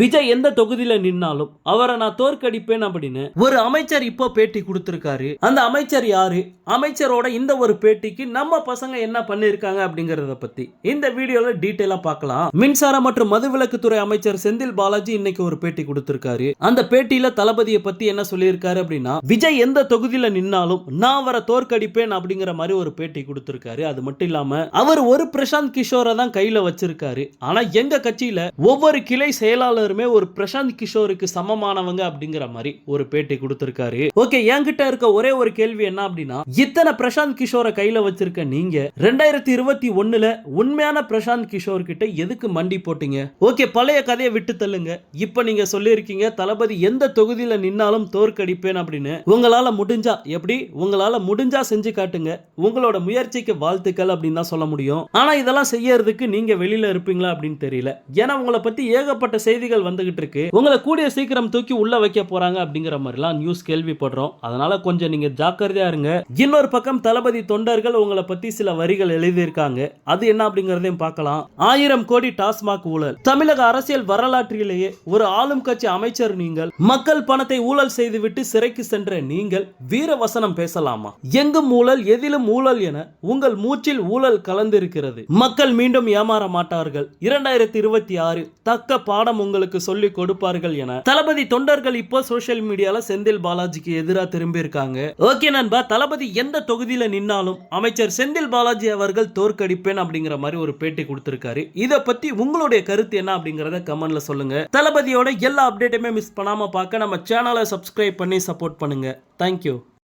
விஜய் எந்த தொகுதியில நின்னாலும் அவரை நான் தோற்கடிப்பேன் அப்படின்னு ஒரு அமைச்சர் இப்போ பேட்டி கொடுத்திருக்காரு. அந்த அமைச்சர் யாரு? அமைச்சரோட இந்த ஒரு பேட்டிக்கு நம்ம பசங்க என்ன பண்ணிருக்காங்க அப்படிங்கறத பத்தி இந்த வீடியோல டீட்டெயிலா பார்க்கலாம். மின்சார மற்றும் மதுவிலக்குத்துறை அமைச்சர் செந்தில் பாலாஜி இன்னைக்கு ஒரு பேட்டி கொடுத்திருக்காரு. அந்த பேட்டியில தளபதியை பத்தி என்ன சொல்லியிருக்காரு அப்படின்னா விஜய் எந்த தொகுதியில நின்னாலும் நான் அவரை தோற்கடிப்பேன் அப்படிங்கிற மாதிரி ஒரு பேட்டி கொடுத்திருக்காரு. அது மட்டும் இல்லாம அவர் ஒரு பிரசாந்த் கிஷோரை தான் கையில வச்சிருக்காரு. ஆனா எங்க கட்சியில ஒவ்வொரு கிளை செயலாளர் செயலாளருமே ஒரு பிரசாந்த் கிஷோருக்கு சமமானவங்க அப்படிங்கிற மாதிரி ஒரு பேட்டி கொடுத்திருக்காரு. ஓகே என்கிட்ட இருக்க ஒரே ஒரு கேள்வி என்ன அப்படின்னா இத்தனை பிரசாந்த் கிஷோரை கையில வச்சிருக்க நீங்க ரெண்டாயிரத்தி இருபத்தி ஒண்ணுல உண்மையான பிரசாந்த் கிஷோர் கிட்ட எதுக்கு மண்டி போட்டீங்க? ஓகே பழைய கதையை விட்டு தள்ளுங்க. இப்ப நீங்க சொல்லியிருக்கீங்க தளபதி எந்த தொகுதியில நின்னாலும் தோற்கடிப்பேன் அப்படின்னு. உங்களால முடிஞ்சா எப்படி? உங்களால முடிஞ்சா செஞ்சு காட்டுங்க. உங்களோட முயற்சிக்கு வாழ்த்துக்கள் அப்படின்னு தான் சொல்ல முடியும். ஆனா இதெல்லாம் செய்யறதுக்கு நீங்க வெளியில இருப்பீங்களா அப்படின்னு தெரியல. ஏன்னா உங்களை பத்தி ஏகப்பட்ட செய்திகள் செய்திகள் வந்துகிட்டு இருக்கு உங்களை கூடிய சீக்கிரம் தூக்கி உள்ள வைக்க போறாங்க அப்படிங்கிற மாதிரிலாம் நியூஸ் கேள்விப்படுறோம். அதனால கொஞ்சம் நீங்க ஜாக்கிரதையா இருங்க. இன்னொரு பக்கம் தளபதி தொண்டர்கள் உங்களை பத்தி சில வரிகள் எழுதியிருக்காங்க. அது என்ன அப்படிங்கறதையும் பார்க்கலாம். ஆயிரம் கோடி டாஸ்மாக் ஊழல். தமிழக அரசியல் வரலாற்றிலேயே ஒரு ஆளும் கட்சி அமைச்சர் நீங்கள் மக்கள் பணத்தை ஊழல் செய்துவிட்டு சிறைக்கு சென்ற நீங்கள் வீர வசனம் பேசலாமா? எங்கும் ஊழல் எதிலும் ஊழல் என உங்கள் மூச்சில் ஊழல் கலந்திருக்கிறது. மக்கள் மீண்டும் ஏமாற மாட்டார்கள். இரண்டாயிரத்தி இருபத்தி ஆறு தக்க பாடம் உங்களுக்கு சொல்லி கொடுப்பார்கள் என தளபதி தொண்டர்கள் இப்போ சோசியல் மீடியால செந்தில் பாலாஜிக்கு எதிராக திரும்பி இருக்காங்க ஓகே நண்பா தளபதி எந்த தொகுதியில நின்னாலும் அமைச்சர் செந்தில் பாலாஜி அவர்கள் தோற்கடிப்பேன் அப்படிங்கிற மாதிரி ஒரு பேட்டி கொடுத்திருக்காரு. இத பத்தி உங்களுடைய கருத்து என்ன அப்படிங்கறத கமெண்ட்ல சொல்லுங்க. தளபதியோட எல்லா அப்டேட்டுமே மிஸ் பண்ணாம பார்க்க நம்ம சேனலை சப்ஸ்கிரைப் பண்ணி சப்போர்ட் பண்ணுங்க. தேங்க்யூ